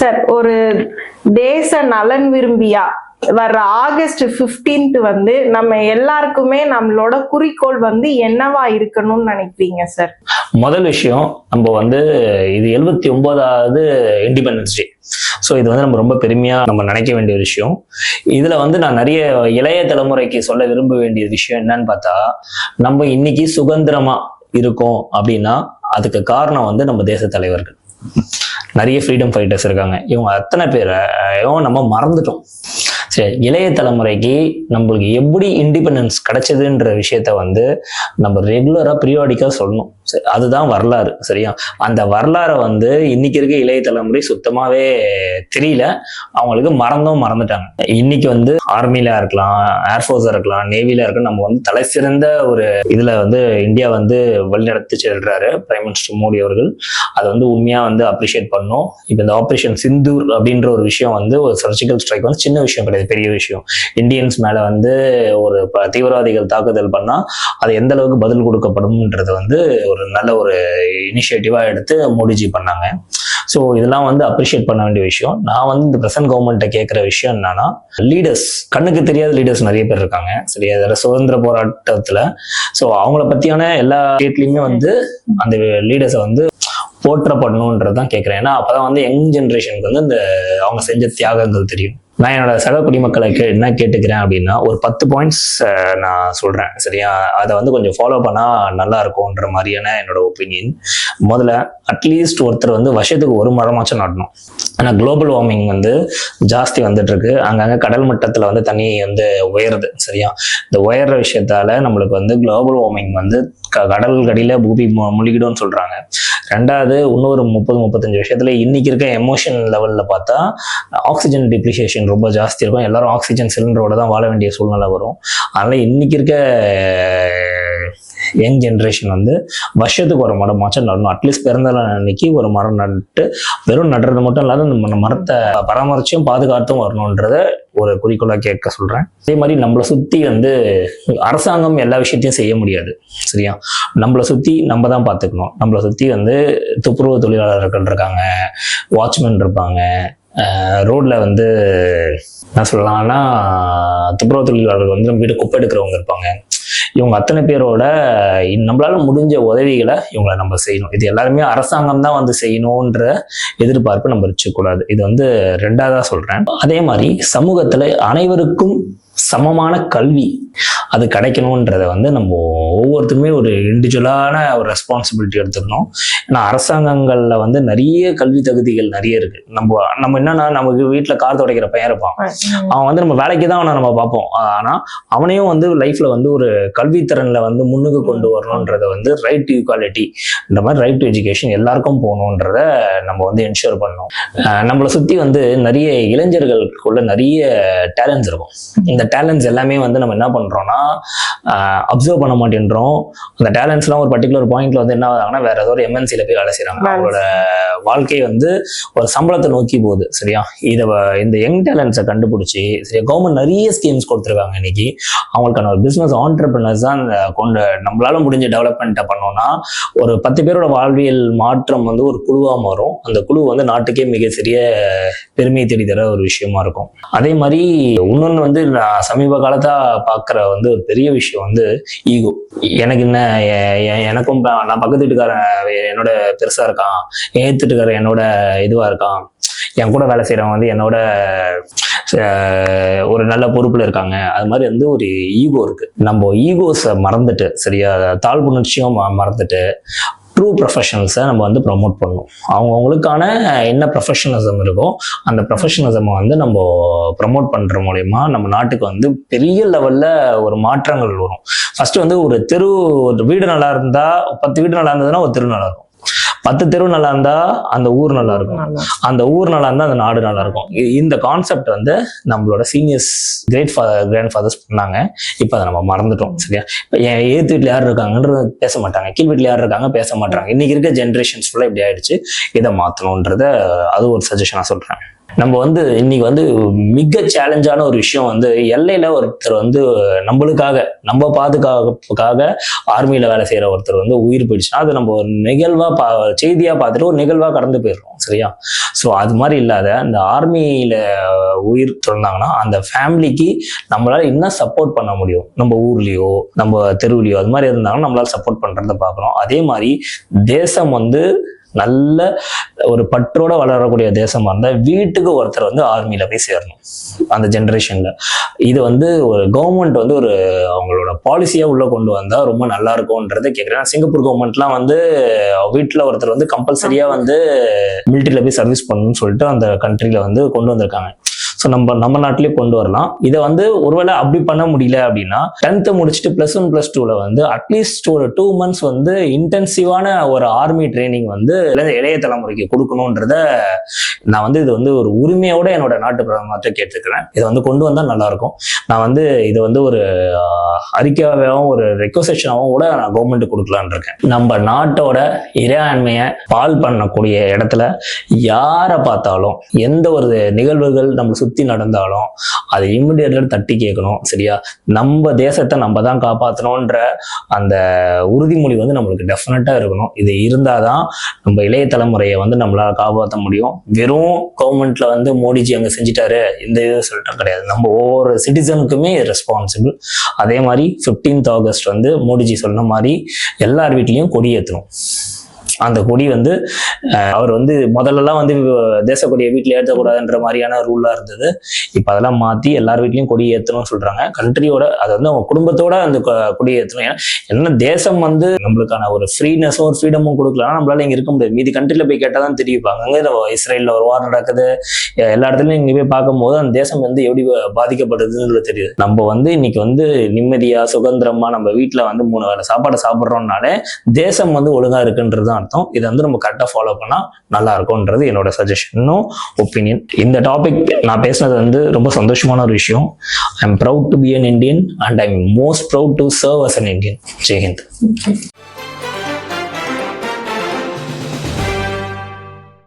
Sir ஒரு தேச நலன் விரும்பியா? வர்ற ஆகஸ்ட் 15th வந்து நம்ம எல்லாருக்குமே நம்மளோட குறிக்கோள் வந்து என்னவா இருக்கணும்னு நினைக்கிறீங்க சார்? முதல் விஷயம் நம்ம வந்து இது எழுபத்தி ஒன்பதாவது இண்டிபெண்டன்ஸ் டே ஸோ இது வந்து நம்ம ரொம்ப பெருமையா நம்ம நினைக்க வேண்டிய விஷயம். இதுல வந்து நான் நிறைய இளைய தலைமுறைக்கு சொல்ல விரும்ப வேண்டிய விஷயம் என்னன்னு பார்த்தா நம்ம இன்னைக்கு சுதந்திரமா இருக்கோம் அப்படின்னா அதுக்கு காரணம் வந்து நம்ம தேச தலைவர்கள். நிறைய ஃப்ரீடம் ஃபைட்டர்ஸ் இருக்காங்க. இவங்க அத்தனை பேரை நம்ம மறந்துட்டோம். சரி இளைய தலைமுறைக்கு நம்மளுக்கு எப்படி இண்டிபெண்டன்ஸ் கிடைச்சதுன்ற விஷயத்த வந்து நம்ம ரெகுலராக பீரியாடிக்காக சொல்லணும். சரி அதுதான் வரலாறு சரியா? அந்த வரலாறை வந்து இன்னைக்கு இருக்க இளைய தலைமுறை சுத்தமாகவே தெரியல. அவங்களுக்கு மறந்தும் மறந்துட்டாங்க. இன்னைக்கு வந்து ஆர்மியில இருக்கலாம் ஏர்ஃபோர்ஸாக இருக்கலாம் நேவியில இருக்கலாம் நம்ம வந்து தலை சிறந்த ஒரு இதில் வந்து இந்தியா வந்து வழிநடத்தி செல்றாரு பிரைம் மினிஸ்டர் மோடி அவர்கள். அதை வந்து உண்மையாக வந்து அப்ரிஷியேட் பண்ணும் இப்போ இந்த ஆப்ரேஷன் சிந்தூர் அப்படின்ற ஒரு விஷயம் வந்து ஒரு சர்ஜிக்கல் ஸ்ட்ரைக் வந்து சின்ன விஷயம் கிடையாது. பெரிய விஷயம். இந்தியன்ஸ் மேலே வந்து ஒரு தீவிரவாதிகள் தாக்குதல் பண்ணால் அது எந்த அளவுக்கு பதில் கொடுக்கப்படும்ன்றது வந்து ஒரு நல்ல ஒரு இனிஷியேட்டிவாக எடுத்து மோடிஜி பண்ணாங்க. ஸோ இதெல்லாம் வந்து அப்ரிஷியேட் பண்ண வேண்டிய விஷயம். நான் வந்து இந்த பிரசன்ட் கவர்மெண்ட்டை கேட்குற விஷயம் என்னன்னா லீடர்ஸ் கண்ணுக்கு தெரியாத லீடர்ஸ் நிறைய பேர் இருக்காங்க. சரி அதில் சுதந்திர போராட்டத்தில். ஸோ அவங்கள பற்றியான எல்லா ஸ்டேட்லேயுமே வந்து அந்த லீடர்ஸை வந்து போற்றப்படணுன்றது தான் கேட்குறேன் ஏன்னா அப்பதான் வந்து யங் ஜென்ரேஷனுக்கு வந்து இந்த அவங்க செஞ்ச தியாகங்கள் தெரியும். நான் என்னோட சக குடிமக்களை கே என்ன கேட்டுக்கிறேன் அப்படின்னா ஒரு பத்து பாயிண்ட்ஸ் நான் சொல்றேன். சரியா? அதை வந்து கொஞ்சம் ஃபாலோ பண்ணா நல்லா இருக்கும்ன்ற மாதிரியான என்னோட ஒப்பீனியன் முதல்ல அட்லீஸ்ட் ஒருத்தர் வந்து வருஷத்துக்கு ஒரு மரமாச்சும் நடணும் ஆனால் குளோபல் வார்மிங் வந்து ஜாஸ்தி வந்துட்டு இருக்கு அங்கங்க கடல் மட்டத்துல வந்து தண்ணி வந்து உயருது. சரியா? இந்த உயர்ற விஷயத்தால நம்மளுக்கு வந்து குளோபல் வார்மிங் வந்து க- கடல் கடியில பூமி மு- முழுகிடும்னு சொல்றாங்க. ரெண்டாவது இன்னொரு முப்பது முப்பத்தஞ்சு விஷயத்துல இன்னைக்கு இருக்க எமோஷன் லெவல்ல பார்த்தா ஆக்சிஜன் டிப்ரிசியேஷன் ரொம்ப ஜாஸ்தி இருக்கும். எல்லாரும் ஆக்சிஜன் சிலிண்டரோட தான் வாழ வேண்டிய சூழ்நிலை வரும். அதனால இன்னைக்கு இருக்க யங் ஜென்ரேஷன் வந்து வருஷத்துக்கு ஒரு மரம் மாச்சம் நடணும். அட்லீஸ்ட் பிறந்த அன்னைக்கு ஒரு மரம் நட்டு வெறும் நடுறது மட்டும் இல்லாத நம்ம மரத்தை பராமரிச்சும் பாதுகாத்தும் வரணுன்றத ஒரு குறிக்கோளாக கேட்க சொல்கிறேன் அதே மாதிரி நம்மளை சுற்றி வந்து அரசாங்கம் எல்லா விஷயத்தையும் செய்ய முடியாது. சரியா? நம்மளை சுற்றி நம்ம தான் பார்த்துக்கணும் நம்மளை சுற்றி வந்து துப்புரவு தொழிலாளர்கள் இருக்காங்க வாட்ச்மேன் இருப்பாங்க ரோட்ல வந்து என்ன சொல்லலாம்னா துப்புரவு தொழிலாளர்கள் வந்து நம்ம வீடு குப்பை எடுக்கிறவங்க இருப்பாங்க. இவங்க அத்தனை பேரோட நம்மளால முடிஞ்ச உதவிகளை இவங்களை நம்ம செய்யணும். இது எல்லாருமே அரசாங்கம் தான் வந்து செய்யணுன்ற எதிர்பார்ப்பு நம்ம வச்சுக்கூடாது இது வந்து ரெண்டாவதா சொல்றேன். அதே மாதிரி சமூகத்துல அனைவருக்கும் சமமான கல்வி அது கிடைக்கணுன்றத வந்து நம்ம ஒவ்வொருத்தருமே ஒரு இண்டிவிஜுவலான ஒரு ரெஸ்பான்சிபிலிட்டி எடுத்துக்கணும். ஏன்னா அரசாங்கங்கள்ல வந்து நிறைய கல்வி தகுதிகள் நிறைய இருக்கு. நம்ம நம்ம என்னன்னா நமக்கு வீட்டுல கார் துடைக்கிற பையன் இருப்பான். அவன் வந்து நம்ம வேலைக்கு தான் அவனை நம்ம பார்ப்போம். ஆனா அவனையும் வந்து லைஃப்ல வந்து ஒரு கல்வித்திறன்ல வந்து முன்னுக்கு கொண்டு வரணுன்றத வந்து ரைட் டு ஈக்குவாலிட்டி இந்த மாதிரி ரைட் டு எஜுகேஷன் எல்லாருக்கும் போகணுன்றத நம்ம வந்து என்ஷூர் பண்ணணும். நம்மளை சுத்தி வந்து நிறைய இளைஞர்களுக்குள்ள நிறைய டேலண்ட்ஸ் இருக்கும். இந்த டேலண்ட்ஸ் எல்லாமே வந்து நம்ம என்ன பண்ணுறோன்னா அப்சர்வ் பண்ண மாட்டேன்றோம். அந்த டேலண்ட்ஸ்லாம் ஒரு பர்டிகுலர் பாயிண்ட்ல வந்து என்ன ஆகுதுன்னா வேற ஏதோ ஒரு எம்என்சில போய் வேலை செய்றாங்க. வேலை அவங்களோட வாழ்க்கை வந்து ஒரு சம்பளத்தை நோக்கி போகுது சரியா? இதை இந்த யங் டேலண்ட்ஸை கண்டுபிடிச்சி சரியா? கவர்மெண்ட் நிறைய ஸ்கீம்ஸ் கொடுத்துருக்காங்க இன்னைக்கு. அவங்களுக்கான ஒரு பிசினஸ் ஆண்டர்பிரினர்ஸ் தான் கொண்டு நம்மளால முடிஞ்ச டெவலப்மெண்ட்டை பண்ணோம்னா ஒரு பத்து பேரோட வாழ்வியல் மாற்றம் வந்து ஒரு குழுவா மாறும். அந்த குழு வந்து நாட்டுக்கே மிக சிறிய பெருமையை தேடி தர ஒரு விஷயமா இருக்கும். அதே மாதிரி இன்னொன்று வந்து நான் சமீப காலத்தா பார்க்குற வந்து ஒரு பெரிய விஷயம் வந்து ஈகோ எனக்கு என்ன எனக்கும் நான் பக்கத்து வீட்டுக்காரன் என்னோட பெருசா இருக்கான். ஏத்துட்டுக்காரன் என்னோட இதுவா இருக்கான். என் கூட வேலை செய்யறவங்க வந்து என்னோட அஹ், ஒரு நல்ல பொறுப்புல இருக்காங்க. அது மாதிரி வந்து ஒரு ஈகோ இருக்கு. நம்ம ஈகோஸை மறந்துட்டு சரியா? தாழ்வுணர்ச்சியும் மறந்துட்டு ட்ரூ ப்ரொஃபஷனல்ஸை நம்ம வந்து ப்ரொமோட் பண்ணணும். அவங்கவுங்களுக்கான என்ன ப்ரொஃபஷனலிசம் இருக்கோ அந்த ப்ரொஃபஷனலிசமை வந்து நம்ம ப்ரமோட் பண்ணுற மூலயமா நம்ம நாட்டுக்கு வந்து பெரிய லெவலில் ஒரு மாற்றங்கள் வரும். ஃபஸ்ட்டு வந்து ஒரு தெரு ஒரு வீடு நல்லா இருந்தால் பத்து வீடு நல்லா இருந்ததுன்னா ஒரு தெரு நல்லா இருக்கும். பத்து தெரு நல்லா இருந்தா அந்த ஊர் நல்லா இருக்கும். அந்த ஊர் நல்லா இருந்தா அந்த நாடு நல்லா இருக்கும். இந்த கான்செப்ட் வந்து நம்மளோட சீனியர்ஸ் கிரேட் கிராண்ட் ஃபாதர்ஸ் பண்ணாங்க. இப்போ அதை நம்ம மறந்துட்டோம் சரியா? இப்போ என் ஏத்து வீட்டில் யார் இருக்காங்கன்றது பேச மாட்டாங்க. கீழ் வீட்டில் யார் இருக்காங்க பேச மாட்டாங்க. இன்னைக்கு இருக்க ஜென்ரேஷன்ஸ் ஃபுல்லாக இப்படி ஆயிடுச்சு. இதை மாற்றணுன்றத அது ஒரு சஜஷனாக சொல்றேன். நம்ம வந்து இன்னைக்கு வந்து மிக சேலஞ்சான ஒரு விஷயம் வந்து எல்லையில ஒருத்தர் வந்து நம்மளுக்காக நம்ம பாதுகாப்புக்காக ஆர்மியில வேலை செய்யற ஒருத்தர் வந்து உயிர் போயிடுச்சுன்னா அது நம்ம ஒரு நிகழ்வா பா செய்தியா பார்த்துட்டு ஒரு நிகழ்வா கடந்து போயிடுறோம் சரியா? ஸோ அது மாதிரி இல்லாத இந்த ஆர்மியில உயிர் திறந்தாங்கன்னா அந்த ஃபேமிலிக்கு நம்மளால என்ன சப்போர்ட் பண்ண முடியும்? நம்ம ஊர்லயோ நம்ம தெருவுலையோ அது மாதிரி இருந்தாங்கன்னா நம்மளால சப்போர்ட் பண்றத பார்க்குறோம் அதே மாதிரி தேசம் வந்து நல்ல ஒரு பற்றோட வளரக்கூடிய தேசமா இருந்தால் வீட்டுக்கு ஒருத்தர் வந்து ஆர்மியில போய் சேரணும். அந்த ஜென்ரேஷன்ல இது வந்து ஒரு கவர்மெண்ட் வந்து ஒரு அவங்களோட பாலிசியா உள்ள கொண்டு வந்தா ரொம்ப நல்லா இருக்கும்ன்றதை கேட்குறேன் சிங்கப்பூர் கவர்மெண்ட்லாம் வந்து வீட்டில் ஒருத்தர் வந்து கம்பல்சரியா வந்து மிலிட்டரியில போய் சர்வீஸ் பண்ணணும்னு சொல்லிட்டு அந்த கண்ட்ரில வந்து கொண்டு வந்திருக்காங்க. ஸோ நம்ம நம்ம நாட்டிலே கொண்டு வரலாம். இதை வந்து ஒருவேளை அப்படி பண்ண முடியல அப்படின்னா டென்த்து முடிச்சுட்டு ப்ளஸ் ஒன் ப்ளஸ் டூவில் வந்து அட்லீஸ்ட் ஒரு டூ மந்த்ஸ் வந்து இன்டென்சிவான ஒரு ஆர்மி ட்ரைனிங் வந்து இளைய தலைமுறைக்கு கொடுக்கணுன்றத நான் வந்து இது வந்து ஒரு உரிமையோட என்னோட நாட்டு பிரதமர்கிட்ட கேட்டுக்கிறேன் இதை வந்து கொண்டு வந்தால் நல்லாயிருக்கும். நான் வந்து இதை வந்து ஒரு அறிக்கையாகவும் ஒரு ரெக்வசேஷனாகவும் கூட நான் கவர்மெண்ட் கொடுக்கலான் இருக்கேன். நம்ம நாட்டோட இறையாண்மையை பால் பண்ணக்கூடிய இடத்துல யாரை பார்த்தாலும் எந்த ஒரு நிகழ்வுகள் நம்ம சுற்றி சுற்றி நடந்தாலும் அதை இம்மிடியேட்டாக தட்டி கேட்கணும் சரியா? நம்ம தேசத்தை நம்ம தான் காப்பாற்றணுன்ற அந்த உறுதிமொழி வந்து நம்மளுக்கு டெஃபினட்டாக இருக்கணும். இது இருந்தால் தான் நம்ம இளைய தலைமுறையை வந்து நம்மளால் காப்பாற்ற முடியும். வெறும் கவர்மெண்ட்ல வந்து மோடிஜி அங்கே செஞ்சிட்டாரு இந்த இது சொல்லிட்டு கிடையாது. நம்ம ஒவ்வொரு சிட்டிசனுக்குமே ரெஸ்பான்சிபிள் அதே மாதிரி 15th ஆகஸ்ட் வந்து மோடிஜி சொன்ன மாதிரி எல்லார் வீட்லேயும் கொடி ஏற்றணும் அந்த கொடி வந்து அவர் வந்து முதல்லலாம் வந்து தேசக்கொடியை வீட்டில் ஏற்றக்கூடாதுன்ற மாதிரியான ரூலாக இருந்தது. இப்போ அதெல்லாம் மாற்றி எல்லார் வீட்லேயும் கொடி ஏற்றணும்னு சொல்கிறாங்க கண்ட்ரியோட அது வந்து அவங்க குடும்பத்தோட அந்த கொடி ஏற்றணும் ஏன்னா என்ன தேசம் வந்து நம்மளுக்கான ஒரு ஃப்ரீனஸும் ஒரு ஃப்ரீடமும் கொடுக்கலாம் நம்மளால இங்கே இருக்க முடியாது. மீதி கண்ட்ரியில் போய் கேட்டால் தான் தெரிவிப்பாங்க அங்கே இஸ்ரேலில் ஒரு வார் நடக்குது. எல்லா இடத்துலையும் இங்கே போய் பார்க்கும்போது அந்த தேசம் வந்து எப்படி பாதிக்கப்படுதுன்னு பாதிக்கப்படுதுன்றது தெரியுது. நம்ம வந்து இன்னைக்கு வந்து நிம்மதியாக சுதந்திரமாக நம்ம வீட்டில் வந்து மூணு வேலை சாப்பாடு சாப்பிட்றோம்னாலே தேசம் வந்து ஒழுங்காக இருக்குன்றது தான் அர்த்தம். இதை வந்து நம்ம கரெக்டாக ஃபாலோ பண்ணா நல்லா இருக்கும்ன்றது என்னோட சஜஷனும் ஒப்பீனியன் இந்த டாபிக் நான் பேசுனது வந்து ரொம்ப சந்தோஷமான ஒரு விஷயம். I am proud to be an Indian and I am most proud to serve as an Indian Jai Hind